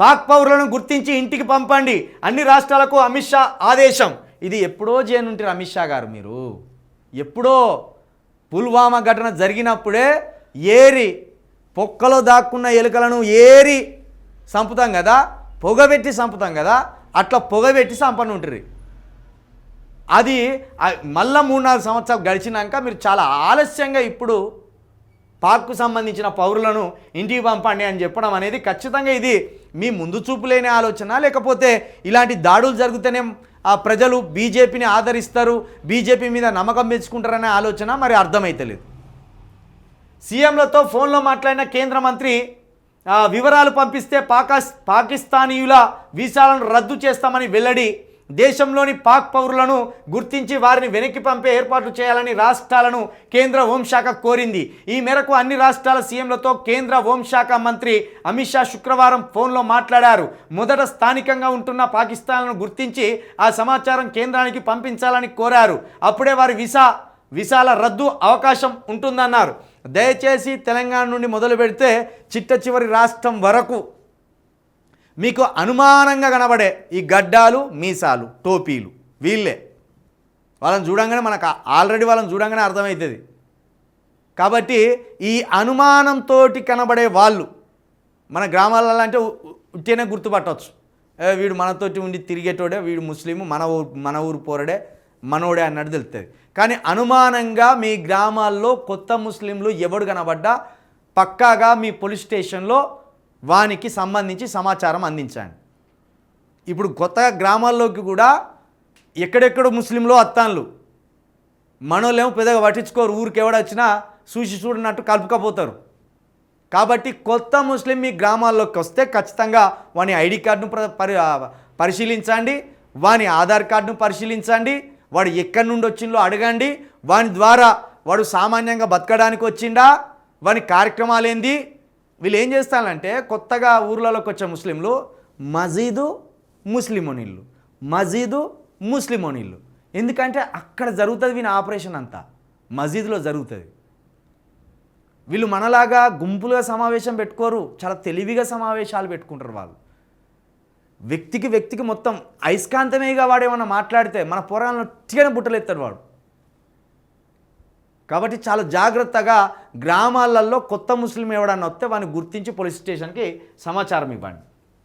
పాక్ పౌరులను గుర్తించి ఇంటికి పంపండి. అన్ని రాష్ట్రాలకు అమిత్ షా ఆదేశం. ఇది ఎప్పుడో చేయనుంటారు అమిత్ షా గారు మీరు. ఎప్పుడో పుల్వామా ఘటన జరిగినప్పుడే ఏరి పొక్కలో దాక్కున్న ఎలుకలను ఏరి చంపుతాం కదా పొగబెట్టి చంపుతాం కదా అట్లా పొగబెట్టి సంపన్న ఉంటుంది అది మళ్ళా మూడు నాలుగు సంవత్సరాలు గడిచినాక మీరు చాలా ఆలస్యంగా ఇప్పుడు పాక్కు సంబంధించిన పౌరులను ఇంటికి పంపండి అని చెప్పడం అనేది ఖచ్చితంగా ఇది మీ ముందు చూపు లేని ఆలోచన. లేకపోతే ఇలాంటి దాడులు జరిగితేనే ఆ ప్రజలు బీజేపీని ఆదరిస్తారు బీజేపీ మీద నమ్మకం పెంచుకుంటారనే ఆలోచన మరి అర్థమైతలేదు సీఎంలతో ఫోన్లో మాట్లాడిన కేంద్ర మంత్రి వివరాలు పంపిస్తే పాకా పాకిస్తానీయుల వీసాలను రద్దు చేస్తామని వెల్లడి దేశంలోని పాక్ పౌరులను గుర్తించి వారిని వెనక్కి పంపే ఏర్పాట్లు చేయాలని రాష్ట్రాలను కేంద్ర హోంశాఖ కోరింది. ఈ మేరకు అన్ని రాష్ట్రాల సీఎంలతో కేంద్ర హోంశాఖ మంత్రి అమిత్ షా శుక్రవారం ఫోన్లో మాట్లాడారు. మొదట స్థానికంగా ఉంటున్న పాకిస్తాన్లను గుర్తించి ఆ సమాచారం కేంద్రానికి పంపించాలని కోరారు. అప్పుడే వారి వీసా వీసాల రద్దు అవకాశం ఉంటుందన్నారు. దయచేసి తెలంగాణ నుండి మొదలు పెడితే చిట్ట చివరి రాష్ట్రం వరకు మీకు అనుమానంగా కనబడే ఈ గడ్డాలు మీసాలు టోపీలు వీళ్ళే. వాళ్ళని చూడంగానే మనకు ఆల్రెడీ వాళ్ళని చూడంగానే అర్థమవుతుంది. కాబట్టి ఈ అనుమానంతో కనబడే వాళ్ళు మన గ్రామాలలో అంటే ఉంటేనే ఉట్టినే గుర్తుపట్టవచ్చు వీడు మనతోటి ఉండి తిరిగేటోడే వీడు ముస్లిము మన ఊరు మన ఊరు పోరడే మనోడే అన్నట్టు తెలుస్తుంది కానీ అనుమానంగా మీ గ్రామాల్లో కొత్త ముస్లింలు ఎవడు కనబడ్డా పక్కాగా మీ పోలీస్ స్టేషన్లో వానికి సంబంధించి సమాచారం అందించండి. ఇప్పుడు కొత్తగా గ్రామాల్లోకి కూడా ఎక్కడెక్కడ ముస్లింలు అత్తాన్లు. మనోళ్ళేమో పెద్దగా పట్టించుకోరు. ఊరికి ఎవడొచ్చినా చూసి చూడనట్టు కలుపుకపోతారు. కాబట్టి కొత్త ముస్లిం మీ గ్రామాల్లోకి వస్తే ఖచ్చితంగా వాని ఐడి కార్డును పరి పరిశీలించండి. వాని ఆధార్ కార్డును పరిశీలించండి. వాడు ఎక్కడి నుండి వచ్చిందో అడగండి. వాని ద్వారా వాడు సామాన్యంగా బతకడానికి వచ్చిండా? వాని కార్యక్రమాలు ఏంది వీళ్ళు ఏం చేస్తారంటే కొత్తగా ఊర్లలోకి వచ్చే ముస్లింలు మజీదు ముస్లిమోనిళ్ళు మజీదు ముస్లిమోనిళ్ళు ఎందుకంటే అక్కడ జరుగుతుంది వీని ఆపరేషన్ అంతా. మజీదులో జరుగుతుంది. వీళ్ళు మనలాగా గుంపులుగా సమావేశం పెట్టుకోరు చాలా తెలివిగా సమావేశాలు పెట్టుకుంటారు వాళ్ళు. వ్యక్తికి వ్యక్తికి మొత్తం అయస్కాంతమేగా వాడు ఏమన్నా మాట్లాడితే మన పొరాలను ఒట్టిగానే బుట్టలు ఎత్తాడు వాడు. కాబట్టి చాలా జాగ్రత్తగా గ్రామాలలో కొత్త ముస్లిం ఎవడన్నా వస్తే వాడిని గుర్తించి పోలీస్ స్టేషన్కి సమాచారం ఇవ్వండి.